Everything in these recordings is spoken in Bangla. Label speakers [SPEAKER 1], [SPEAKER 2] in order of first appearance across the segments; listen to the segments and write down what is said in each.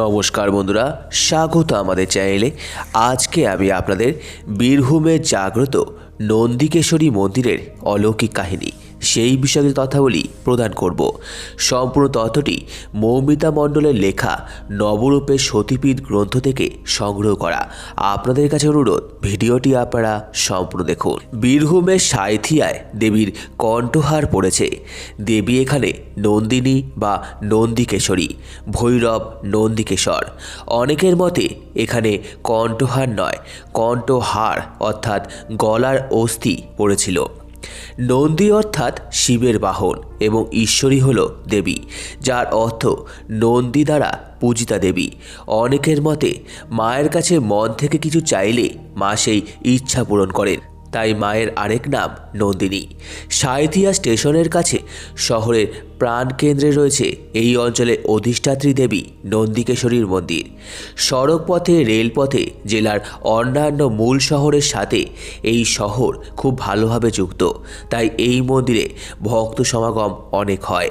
[SPEAKER 1] নমস্কার বন্ধুরা স্বাগত আমাদের চ্যানেলে। আজকে আমি আপনাদের বীরভূমে জাগ্রত নন্দিকেশ্বরী মন্দিরের অলৌকিক কাহিনী। সেই বিষয়ে তথ্যাবলী প্রদান করব। সম্পূর্ণ তথ্যটি মৌমিতা মণ্ডলের লেখা নবরূপের সতীপীঠ গ্রন্থ থেকে সংগ্রহ করা। আপনাদের কাছে অনুরোধ, ভিডিওটি আপনারা সম্পূর্ণ দেখুন। বীরভূমের সাঁথিয়ায় দেবীর কণ্ঠহার পড়েছে। দেবী এখানে নন্দিনী বা নন্দিকেশ্বরী ভৈরব নন্দিকেশ্বর অনেকের মতে এখানে কণ্ঠহার নয়, কণ্ঠহার অর্থাৎ গলার অস্থি পড়েছিল। নন্দী অর্থাৎ শিবের বাহন এবং ঈশ্বরী হল দেবী, যার অর্থ নন্দী দ্বারা পূজিতা দেবী। অনেকের মতে মায়ের কাছে মন থেকে কিছু চাইলে মা সেই ইচ্ছা পূরণ করেন, তাই মায়ের আরেক নাম নন্দিনী। সাঁথিয়া স্টেশনের কাছে শহরের প্রাণকেন্দ্রে রয়েছে এই অঞ্চলে অধিষ্ঠাত্রী দেবী নন্দিকেশ্বরীর মন্দির। সড়ক পথে রেলপথে জেলার অন্যান্য মূল শহরের সাথে এই শহর খুব ভালোভাবে যুক্ত। তাই এই মন্দিরে ভক্ত সমাগম অনেক হয়।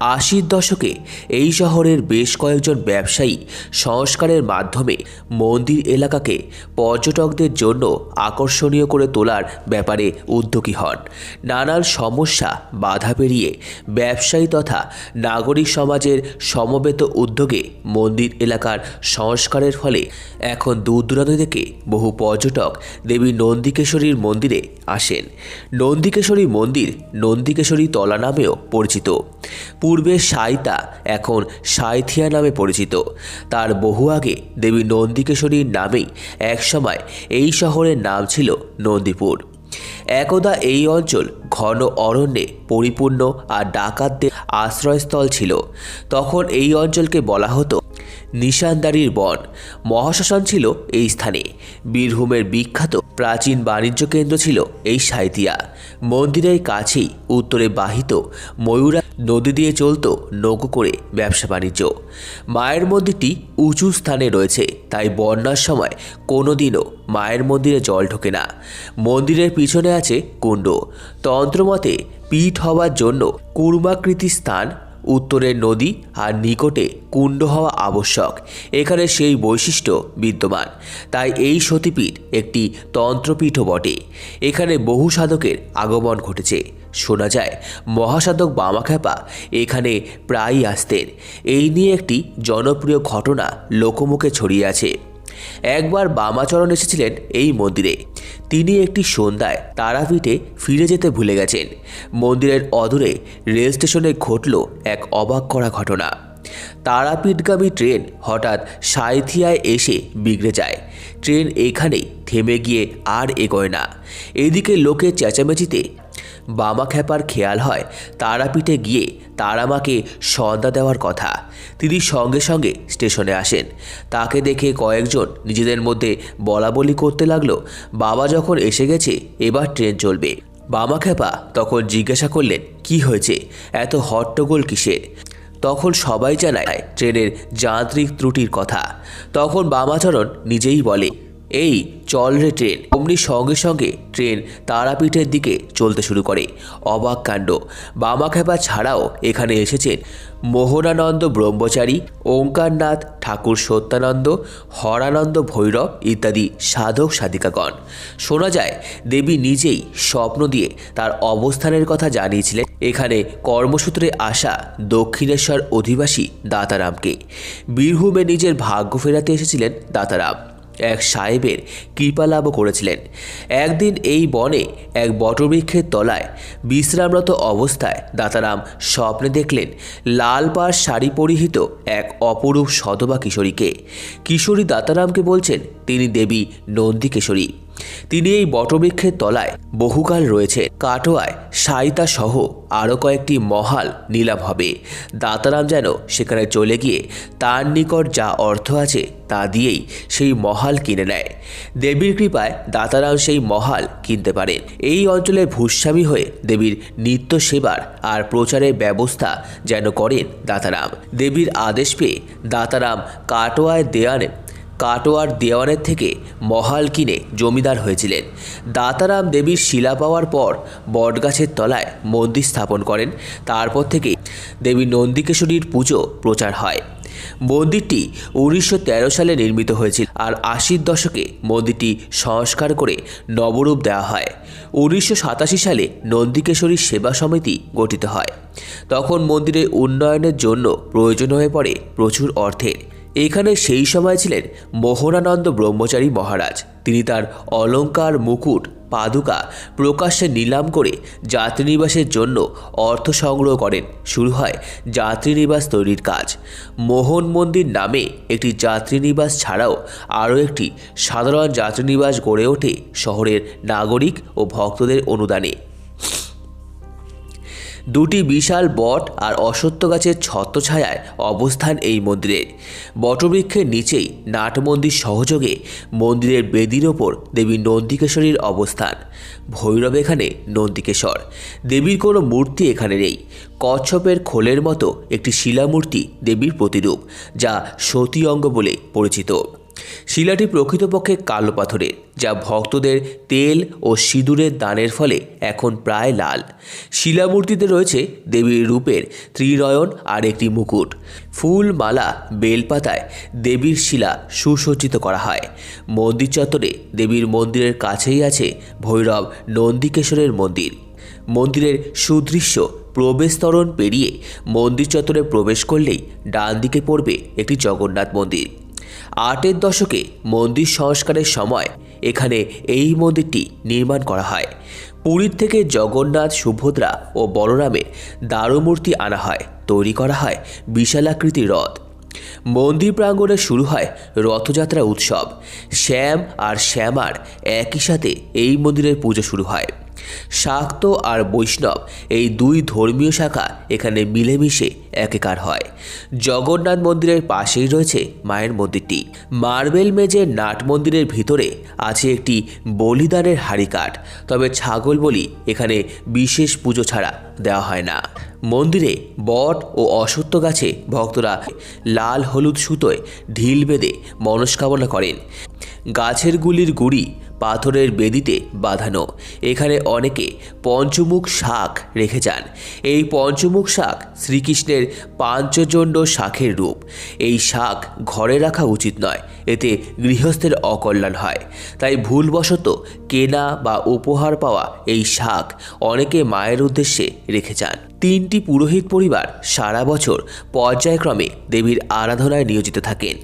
[SPEAKER 1] আশির দশকে এই শহরের বেশ কয়েকজন ব্যবসায়ী সংস্কারের মাধ্যমে মন্দির এলাকাকে পর্যটকদের জন্য আকর্ষণীয় করে তোলার ব্যাপারে উদ্যোগী হন। নানান সমস্যা বাধা পেরিয়ে ব্যবসায়ী তথা নাগরিক সমাজের সমবেত উদ্যোগে মন্দির এলাকার সংস্কারের ফলে এখন দূর দূরান্ত থেকে বহু পর্যটক দেবী নন্দিকেশ্বরীর মন্দিরে আসেন। নন্দিকেশ্বরী মন্দির নন্দিকেশ্বরী তলা নামেও পরিচিত। পূর্বে সাইতা, এখন সাইথিয়া নামে পরিচিত। তার বহু আগে দেবী নন্দিকেশ্বরীর নামেই একসময় এই শহরের নাম ছিল নন্দীপুর। একদা এই অঞ্চল ঘন অরণ্যে পরিপূর্ণ আর ডাকাতদের আশ্রয়স্থল ছিল। তখন এই অঞ্চলকে বলা হতো নিশানদারির বন। মহাশ্মশান ছিল এই স্থানে। বীরভূমের বিখ্যাত প্রাচীন বাণিজ্য কেন্দ্র ছিল এই সাঁইতিয়া মন্দিরের কাছেই উত্তরে বাহিত ময়ূরা নদী দিয়ে চলত নৌকো করে ব্যবসা বাণিজ্য। মায়ের মন্দিরটি উঁচু স্থানে রয়েছে, তাই বন্যার সময় কোনোদিনও মায়ের মন্দিরে জল ঢোকে না। মন্দিরের পিছনে আছে কুণ্ড। তন্ত্রমতে, পীঠ হওয়ার জন্য কুর্মাকৃতি স্থান উত্তরের নদী আর নিকটে কুণ্ড হওয়া আবশ্যক। এখানে সেই বৈশিষ্ট্য বিদ্যমান। তাই এই সতীপীঠ একটি তন্ত্রপীঠও বটে। এখানে বহু সাধকের আগমন ঘটেছে। শোনা যায়, মহাসাধক বামাখ্যাপা এখানে প্রায়ই আসতেন। এই নিয়ে একটি জনপ্রিয় ঘটনা লোকমুখে ছড়িয়ে আছে। একবার বামাচরণ এসেছিলেন এই মন্দিরে। তিনি একটি সন্ধ্যায় তারাপীঠে ফিরে যেতে ভুলে গেছেন। মন্দিরের অদূরে রেল স্টেশনে ঘটল এক অবাক করা ঘটনা। তারাপীঠগামী ট্রেন হঠাৎ সাঁথিয়ায় এসে বিগড়ে যায়। ট্রেন এখানেই থেমে গিয়ে আর এগোয় না। এদিকে লোকে চেঁচামেচিতে বামা খ্যাপার খেয়াল হয়, তারাপীঠে গিয়ে তারামাকে সন্ধ্যা দেওয়ার কথা। তিনি সঙ্গে সঙ্গে স্টেশনে আসেন। তাকে দেখে কয়েকজন নিজেদের মধ্যে বলা বলি করতে লাগল। বাবা যখন এসে গেছে, এবার ট্রেন চলবে। বামা খ্যাপা তখন জিজ্ঞাসা করলেন, কি হয়েছে? এত হট্টগোল কিসের? তখন সবাই জানায়, ট্রেনের যান্ত্রিক ত্রুটির কথা। তখন বামাচরণ নিজেই বলে এই, চল রে ট্রেন। অমনি সঙ্গে সঙ্গে ট্রেন তারাপীঠের দিকে চলতে শুরু করে। অবাক কাণ্ড। বামাখ্যাপা ছাড়াও এখানে এসেছেন মোহনানন্দ ব্রহ্মচারী, ওঙ্কারনাথ ঠাকুর সত্যানন্দ, হরানন্দ ভৈরব ইত্যাদি সাধক সাধিকাগণ। শোনা যায়, দেবী নিজেই স্বপ্ন দিয়ে তার অবস্থানের কথা জানিয়েছিলেন। এখানে কর্মসূত্রে আসা দক্ষিণেশ্বর অধিবাসী দাতারামকে। বীরভূমে নিজের ভাগ্য ফেরাতে এসেছিলেন দাতারাম। এক সাহেবের কৃপালাভ করেছিলেন। একদিন এই বনে এক বটবৃক্ষের তলায় বিশ্রামরত অবস্থায় দাতারাম স্বপ্নে দেখলেন লাল পাড় শাড়ি পরিহিত এক অপরূপ সধবা কিশোরীকে। কিশোরী দাতারামকে বলছেন, তিনি দেবী নন্দিকেশরী তিনি এই বটবৃক্ষের তলায় বহুকাল রয়েছে। কাটোয়ায় সাইতা সহ আরও কয়েকটি মহাল নিলাম হবে। দাতারাম যেন সেখানে চলে গিয়ে তার নিকট যা অর্থ আছে তা দিয়েই সেই মহাল কিনে নেয়। দেবীর কৃপায় দাতারাম সেই মহাল কিনতে পারেন। এই অঞ্চলে ভূস্বামী হয়ে দেবীর নিত্য সেবার আর প্রচারের ব্যবস্থা যেন করেন দাতারাম। দেবীর আদেশ পেয়ে দাতারাম কাটোয়ায় দেয়ানে কাটোয়ার দেওয়ানের থেকে মহাল কিনে জমিদার হয়েছিলেন। দাতারাম দেবীর শিলা পাওয়ার পর বটগাছের তলায় মন্দির স্থাপন করেন। তারপর থেকে দেবী নন্দিকেশ্বরীর পুজো প্রচার হয়। মন্দিরটি উনিশশো তেরো সালে নির্মিত হয়েছিল আর আশির দশকে মন্দিরটি সংস্কার করে নবরূপ দেওয়া হয়। উনিশশো সাতাশি সালে নন্দিকেশ্বরী সেবা সমিতি গঠিত হয়। তখন মন্দিরের উন্নয়নের জন্য প্রয়োজন হয়ে পড়ে প্রচুর অর্থের এখানে সেই সময় ছিলেন মোহনানন্দ ব্রহ্মচারী মহারাজ। তিনি তার অলঙ্কার, মুকুট, পাদুকা প্রকাশ্যে নিলাম করে যাত্রীনিবাসের জন্য অর্থ সংগ্রহ করেন। শুরু হয় যাত্রীনিবাস তৈরির কাজ। মোহন মন্দির নামে একটি যাত্রীনিবাস ছাড়াও আরও একটি সাধারণ যাত্রীনিবাস গড়ে ওঠে শহরের নাগরিক ও ভক্তদের অনুদানে। দুটি বিশাল বট আর অশ্বত্থ গাছের ছত্রছায়ায় অবস্থান এই মন্দিরের বটবৃক্ষের নিচেই নাট মন্দির সহযোগে মন্দিরের বেদির ওপর দেবী নন্দিকেশ্বরীর অবস্থান। ভৈরব এখানে নন্দিকেশ্বর দেবীর কোনো মূর্তি এখানে নেই। কচ্ছপের খোলের মতো একটি শিলামূর্তি দেবীর প্রতিরূপ, যা সতী অঙ্গ বলে পরিচিত। শিলাটি প্রকৃতপক্ষে কালো পাথরের যা ভক্তদের তেল ও সিঁদুরের দানের ফলে এখন প্রায় লাল। শিলামূর্তিতে রয়েছে দেবীর রূপের ত্রিনয়ন আর একটি মুকুট। ফুল, মালা, বেলপাতায় দেবীর শিলা সুসজ্জিত করা হয়। মন্দির চত্বরে দেবীর মন্দিরের কাছেই আছে ভৈরব নন্দিকেশ্বরের মন্দির। মন্দিরের সুদৃশ্য প্রবেশতরণ পেরিয়ে মন্দির চত্বরে প্রবেশ করলেই ডান দিকে পড়বে একটি জগন্নাথ মন্দির। আটের দশকে মন্দির সংস্কারের সময় এখানে এই মন্দিরটি নির্মাণ করা হয়। পুরীর থেকে জগন্নাথ, সুভদ্রা ও বলরামের দারুমূর্তি আনা হয়, তৈরি করা হয় বিশালাকৃতির রথ মন্দির প্রাঙ্গণে শুরু হয় রথযাত্রা উৎসব। শ্যাম আর শ্যামার একই সাথে এই মন্দিরের পুজো শুরু হয়। শাক্ত আর বৈষ্ণব। এই দুই ধর্মীয় শাখা এখানে মিলেমিশে একেকার হয়। জগন্নাথ মন্দিরের পাশেই রয়েছে মায়ের মন্দিরটি। মার্বেল মেজের নাট মন্দিরের ভিতরে আছে একটি বলিদানের হাড়িকাঠ। তবে ছাগল বলি এখানে বিশেষ পুজো ছাড়া দেওয়া হয় না। মন্দিরে বট ও অশ্বত্থ গাছে ভক্তরা লাল হলুদ সুতোয় ঢিল বেঁধে মনস্কামনা করেন। গাছের গুলির গুড়ি পাথরের বেদিতে বাঁধানো। এখানে অনেকে পঞ্চমুখ শাক রেখে যান। এই পঞ্চমুখ শাক শ্রীকৃষ্ণের পাঞ্চজন্য শাখের রূপ। এই শাক ঘরে রাখা উচিত নয়, এতে গৃহস্থের অকল্যাণ হয়। তাই ভুলবশত কেনা বা উপহার পাওয়া এই শাক অনেকে মায়ের উদ্দেশ্যে রেখে যান। তিনটি পুরোহিত পরিবার সারা বছর পর্যায়ক্রমে দেবীর আরাধনায় নিয়োজিত থাকেন।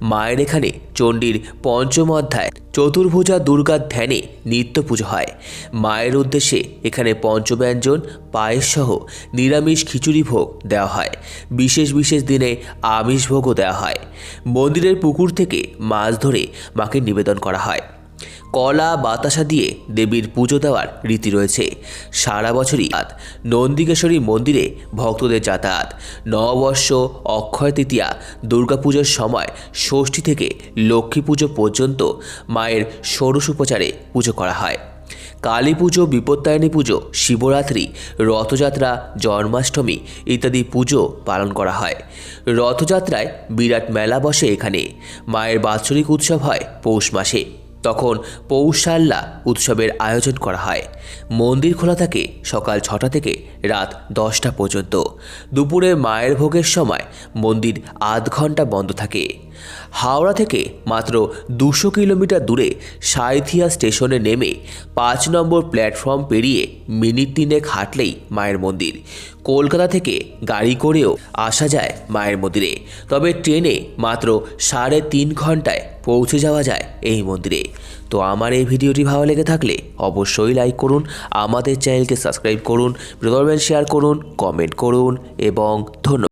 [SPEAKER 1] মায়ের এখানে চণ্ডীর পঞ্চম অধ্যায় চতুর্ভুজা দুর্গার ধ্যানে নিত্য পুজো হয়। মায়ের উদ্দেশ্যে এখানে পঞ্চব্যঞ্জন পায়েস সহ নিরামিষ খিচুড়ি ভোগ দেওয়া হয়। বিশেষ বিশেষ দিনে আমিষ ভোগও দেওয়া হয়। মন্দিরের পুকুর থেকে মাছ ধরে মাকে নিবেদন করা হয়। কলা, বাতাসা দিয়ে দেবীর পুজো দেওয়ার রীতি রয়েছে। সারা বছরই আত নন্দিকেশ্বরী মন্দিরে ভক্তদের যাতায়াত। নববর্ষ, অক্ষয় তৃতীয়া, দুর্গাপুজোর সময় ষষ্ঠী থেকে লক্ষ্মী পুজো পর্যন্ত মায়ের ষোড়শ উপচারে পুজো করা হয়। কালী পুজো বিপত্তায়নী পুজো, শিবরাত্রি, রথযাত্রা, জন্মাষ্টমী ইত্যাদি পুজো পালন করা হয়। রথযাত্রায় বিরাট মেলা বসে এখানে। মায়ের বাৎসরিক উৎসব হয় পৌষ মাসে। তখন পৌষাল্লা উৎসবের আয়োজন করা হয়। মন্দির খোলা থাকে সকাল ছটা থেকে রাত দশটা পর্যন্ত। দুপুরে মায়ের ভোগের সময় মন্দির আধ ঘণ্টা বন্ধ থাকে। হাওড়া থেকে মাত্র দুশো কিলোমিটার দূরে সাঁইথিয়া স্টেশনে নেমে পাঁচ নম্বর প্ল্যাটফর্ম পেরিয়ে মিনিট তিনেক হাঁটলেই মায়ের মন্দির। কলকাতা থেকে গাড়ি করেও আসা যায় মায়ের মন্দিরে। তবে ট্রেনে মাত্র সাড়ে তিন ঘন্টায় পৌঁছে যাওয়া যায় এই মন্দিরে। তো আমার এই ভিডিওটি ভালো লেগে থাকলে অবশ্যই লাইক করুন, আমাদের চ্যানেলকে সাবস্ক্রাইব করুন ভিডিও শেয়ার করুন কমেন্ট করুন এবং ধন্যবাদ।